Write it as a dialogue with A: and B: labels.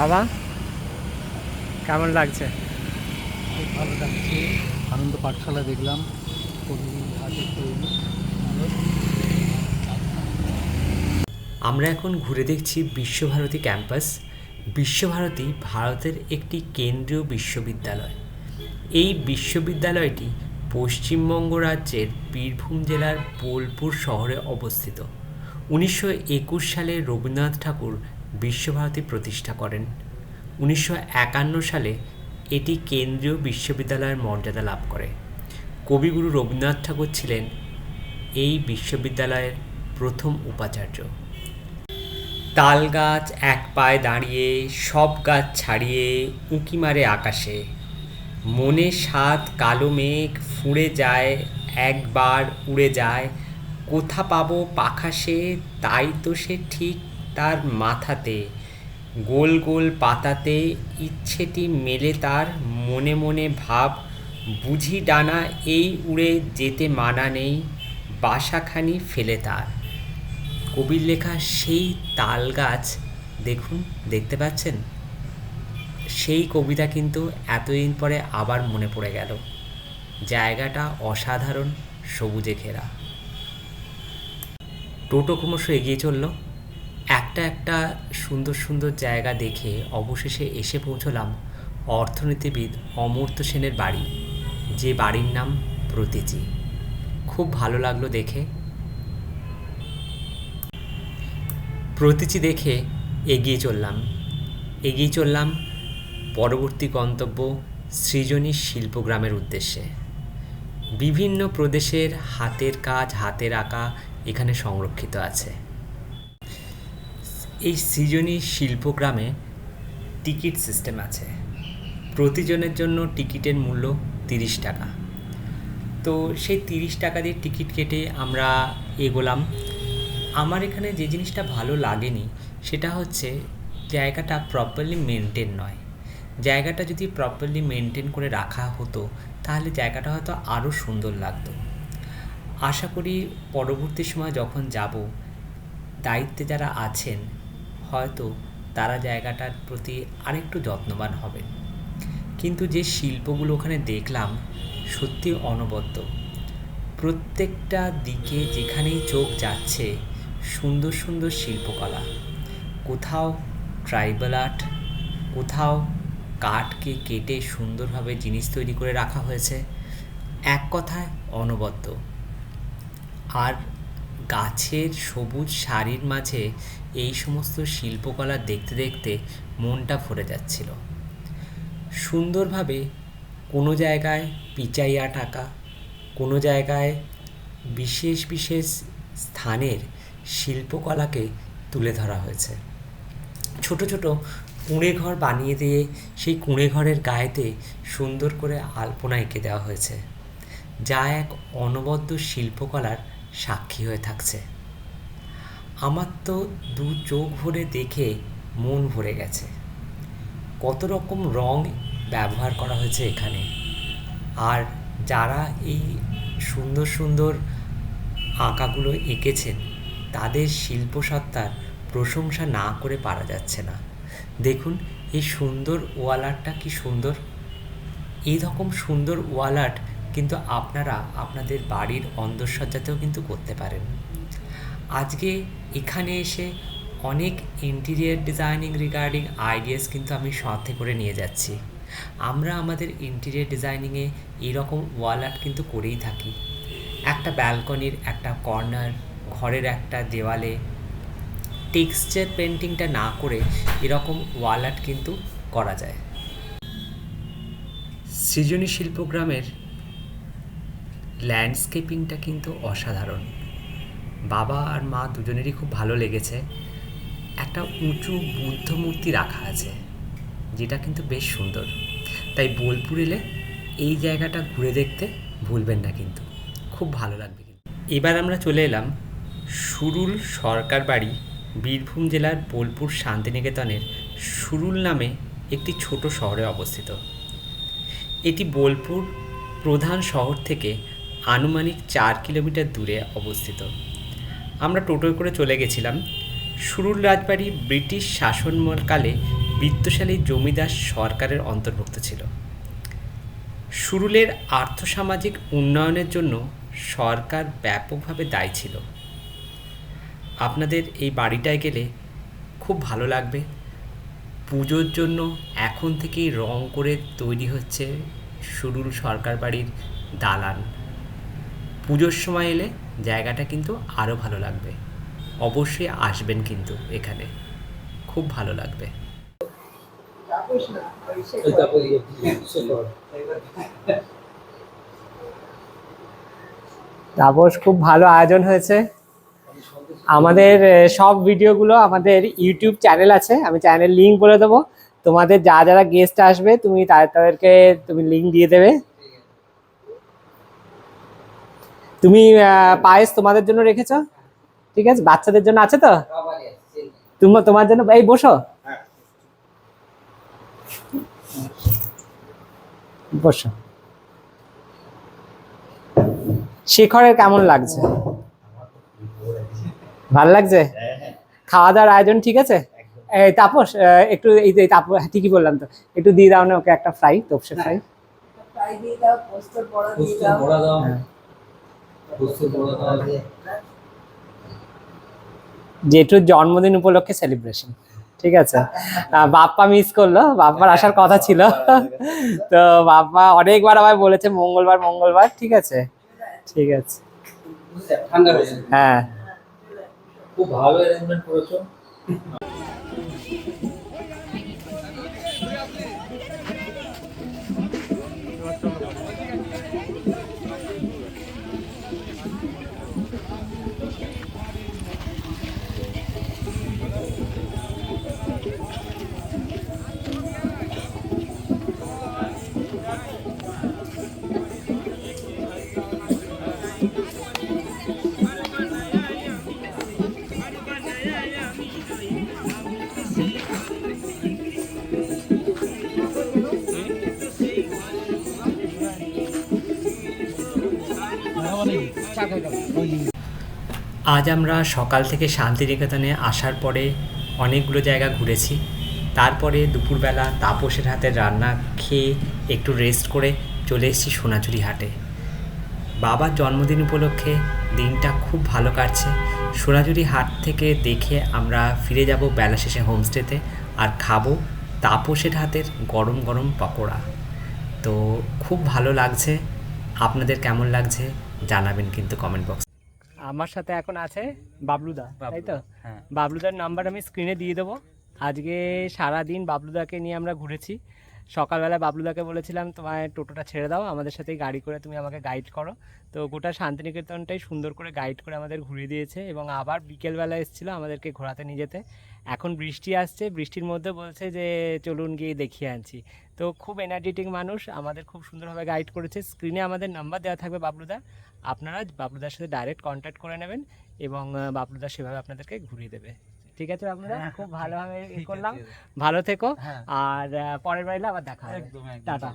A: বাবা কেমন লাগছে?
B: খুব ভালো লাগছে। আনন্দ পাঠশালা দেখলাম।
C: আমরা এখন ঘুরে দেখছি বিশ্বভারতী ক্যাম্পাস। বিশ্বভারতী ভারতের একটি কেন্দ্রীয় বিশ্ববিদ্যালয়। এই বিশ্ববিদ্যালয়টি পশ্চিমবঙ্গ রাজ্যের বীরভূম জেলার বোলপুর শহরে অবস্থিত। উনিশশো একুশ সালে রবীন্দ্রনাথ ঠাকুর বিশ্বভারতী প্রতিষ্ঠা করেন। উনিশশো একান্ন সালে এটি কেন্দ্রীয় বিশ্ববিদ্যালয়ের মর্যাদা লাভ করে। কবিগুরু রবীন্দ্রনাথ ঠাকুর ছিলেন এই বিশ্ববিদ্যালয়ের প্রথম উপাচার্য। তাল গাছ এক পায়ে দাঁড়িয়ে, সব গাছ ছাড়িয়ে, উঁকি মারে আকাশে। মনে সাত কালো মেঘ ফুঁড়ে যায়, একবার উড়ে যায়। কোথা পাবো পাখা সে, তাই তো সে ঠিক তার মাথাতে, গোল গোল পাতাতে ইচ্ছেটি মেলে তার মনে মনে ভাব, বুঝি ডানা এই উড়ে যেতে মানা নেই, বাসাখানি ফেলে তার। কবির লেখা সেই তাল গাছ, দেখুন, দেখতে পাচ্ছেন? সেই কবিতা কিন্তু এতদিন পরে আবার মনে পড়ে গেল। জায়গাটা অসাধারণ, সবুজে ঘেরা। টোটো ক্রমশ এগিয়ে চলল। একটা একটা সুন্দর সুন্দর জায়গা দেখে অবশেষে এসে পৌঁছলাম অর্থনীতিবিদ অমর্ত্য সেনের বাড়ি, যে বাড়ির নাম প্রতীচি। খুব ভালো লাগল দেখে। প্রতীচি দেখে এগিয়ে চললাম। এগিয়ে চললাম পরবর্তী গন্তব্য সৃজনী শিল্পগ্রামের উদ্দেশ্যে। বিভিন্ন প্রদেশের হাতের কাজ হাতের আঁকা এখানে সংরক্ষিত আছে। এই সৃজনী শিল্পগ্রামে টিকিট সিস্টেম আছে। প্রতিজনের জন্য টিকিটের মূল্য তিরিশ টাকা। তো সেই তিরিশ টাকা দিয়ে টিকিট কেটে আমরা এগোলাম। আমার এখানে যে জিনিসটা ভালো লাগেনি, সেটা হচ্ছে জায়গাটা প্রপারলি মেনটেন নয়। জায়গাটা যদি প্রপারলি মেনটেন করে রাখা হতো, তাহলে জায়গাটা হয়তো আরও সুন্দর লাগতো। আশা করি পরবর্তী সময় যখন যাব, দায়িত্বে যারা আছেন হয়তো তারা জায়গাটার প্রতি আরেকটু যত্নবান হবেন কিন্তু যে শিল্পগুলো ওখানে দেখলাম, সত্যি অনবদ্য। প্রত্যেকটা দিকে যেখানেই চোখ যাচ্ছে, সুন্দর সুন্দর শিল্পকলা। কোথাও ট্রাইবাল আর্ট, কোথাও কাঠকে কেটে সুন্দরভাবে জিনিস তৈরি করে রাখা হয়েছে, এক কথায় অনবদ্য। আর গাছের সবুজ শাড়ির মাঝে এই সমস্ত শিল্পকলা দেখতে দেখতে মনটা ভরে যাচ্ছিল। সুন্দরভাবে কোনো জায়গায় পিচাইয়া টাকা, কোনো জায়গায় বিশেষ বিশেষ স্থানের শিল্পকলাকে তুলে ধরা হয়েছে। ছোট ছোট কুঁড়ে ঘর বানিয়ে দিয়ে সেই কুঁড়ে ঘরের গায়েতে সুন্দর করে আলপনা এঁকে দেওয়া হয়েছে। যা এক অনবদ্য শিল্পকলার সাক্ষী হয়ে থাকছে। আমার তো দু চোখ ভরে দেখে মন ভরে গেছে। কত রকম রং ব্যবহার করা হয়েছে এখানে। আর যারা এই সুন্দর সুন্দর আঁকাগুলো এঁকেছেন, তাদের শিল্পসত্তার প্রশংসা না করে পারা যাচ্ছে না। দেখুন, এই সুন্দর ওয়াল আর্টটা কি সুন্দর। এই রকম সুন্দর ওয়াল আর্ট কিন্তু আপনারা আপনাদের বাড়ির অন্দরসজ্জাতেও কিন্তু করতে পারেন। আজকে এখানে এসে অনেক ইন্টিরিয়ার ডিজাইনিং রিগার্ডিং আইডিয়াস কিন্তু আমি সাথে করে নিয়ে যাচ্ছি। আমরা আমাদের ইন্টিরিয়ার ডিজাইনিংয়ে এরকম ওয়াল আর্ট কিন্তু করেই থাকি। একটা ব্যালকনির একটা কর্নার ঘরের একটা দেওয়ালে টেক্সচার পেন্টিংটা না করে এরকম ওয়াল আর্ট কিন্তু করা যায়। সৃজনী শিল্পগ্রামের ল্যান্ডস্কেপিংটা কিন্তু অসাধারণ। বাবা আর মা দুজনেরই খুব ভালো লেগেছে। একটা উঁচু বুদ্ধ মূর্তি রাখা আছে, যেটা কিন্তু বেশ সুন্দর। তাই বোলপুর এলে এই জায়গাটা ঘুরে দেখতে ভুলবেন না কিন্তু। খুব ভালো লাগবে এবার আমরা চলে এলাম সুরুল সরকার বাড়ি, বীরভূম জেলার বোলপুর শান্তিনিকেতনের সুরুল নামে একটি ছোট শহরে অবস্থিত। এটি বোলপুর প্রধান শহর থেকে আনুমানিক চার কিলোমিটার দূরে অবস্থিত। আমরা টোটোয় করে চলে গেছিলাম। সুরুল রাজবাড়ি ব্রিটিশ শাসনকালে বিত্তশালী জমিদার সরকারের অন্তর্ভুক্ত ছিল। সুরুলের আর্থসামাজিক উন্নয়নের জন্য সরকার ব্যাপকভাবে দায়ী ছিল। আপনাদের এই বাড়িটায় গেলে খুব ভালো লাগবে। পুজোর জন্য এখন থেকেই রং করে তৈরি হচ্ছে সুরুল সরকার বাড়ির দালান। পুজোর সময় এলে জায়গাটা কিন্তু আরও ভালো লাগবে। অবশ্যই আসবেন কিন্তু এখানে। খুব ভালো লাগবে।
A: তাপস, খুব ভালো আয়োজন হয়েছে। আমাদের সব ভিডিওগুলো আমাদের ইউটিউব চ্যানেল আছে। আমি চ্যানেল লিঙ্ক বলে দেবো। তোমাদের যা, যারা গেস্ট আসবে, তুমি তাদেরকে তুমি লিঙ্ক দিয়ে দেবে। তুমি পায়েস তোমাদের জন্য রেখেছো? ঠিক আছে? বাচ্চাদের জন্য আছে তো? তোমার তোমার জন্য এই বসো। বসো। শেখরের কেমন লাগছে? ভালো লাগছে? খাওয়া দাওয়ার আয়োজন ঠিক আছে? এই তাপস আহ, একটু এই এই তাপস হ্যাঁ, ঠিকই বললাম তো। একটু দিয়ে দাও না ওকে একটা ফ্রাই তোপসে ফ্রাই
D: ফ্রাই দিয়ে দাও পোস্তর বড়া দিয়ে দাও।
A: জেঠুর জন্মদিন উপলক্ষে সেলিব্রেশন ঠিক আছে? বাপ্পা মিস করল। বাপ্পার আসার কথা ছিল। তো বাপ্পা অনেকবার আমায় বলেছে মঙ্গলবার মঙ্গলবার। ঠিক আছে? ঠিক আছে। হ্যাঁ
B: খুব ভালো অ্যারেঞ্জমেন্ট করেছ।
C: আজ আমরা সকাল থেকে শান্তিনিকেতনে আসার পরে অনেকগুলো জায়গা ঘুরেছি। তারপরে দুপুরবেলা তাপসের হাতের রান্না খেয়ে একটু রেস্ট করে চলে এসেছি সোনাঝুরি হাটে। বাবার জন্মদিন উপলক্ষে দিনটা খুব ভালো কাটছে। সোনাঝুরি হাট থেকে দেখে আমরা ফিরে যাব বেলা শেষে হোমস্টেতে আর খাব তাপসের হাতের গরম গরম পকোড়া। তো খুব ভালো লাগছে। আপনাদের কেমন লাগছে? জানাবেন কিন্তু কমেন্ট বক্স
A: আমার সাথে এখন আছে বাবলুদা তাই তো?
B: হ্যাঁ।
A: বাবলুদার নাম্বার আমি স্ক্রিনে দিয়ে দেবো। আজকে সারা দিন বাবলুদাকে নিয়ে আমরা ঘুরেছি। সকালবেলা বাবলুদাকে বলেছিলাম তোমার টোটোটা ছেড়ে দাও আমাদের সাথেই গাড়ি করে তুমি আমাকে গাইড করো। তো গোটা শান্তিনিকেতনটাই সুন্দর করে গাইড করে আমাদের ঘুরিয়ে দিয়েছে এবং আবার বিকেলবেলা এসেছিল আমাদেরকে ঘোরাতে নিয়ে যেতে। এখন বৃষ্টি আসছে বৃষ্টির মধ্যে বলছে যে চলুন গিয়ে দেখিয়ে আনছি। তো খুব এনার্জেটিক মানুষ আমাদের খুব সুন্দরভাবে গাইড করেছে। স্ক্রিনে আমাদের নাম্বার দেওয়া থাকবে বাবলুদা। আপনারা বাবলুদার সাথে ডাইরেক্ট কন্ট্যাক্ট করে নেবেন এবং বাবলুদা সেভাবে আপনাদেরকে ঘুরিয়ে দেবে। ঠিক আছে বাবলুদা? খুব ভালোভাবে ইয়ে করলাম। ভালো থেকো।
B: হ্যাঁ।
A: আর পরের বাড়িলে আবার দেখা হবে।
B: টাটা।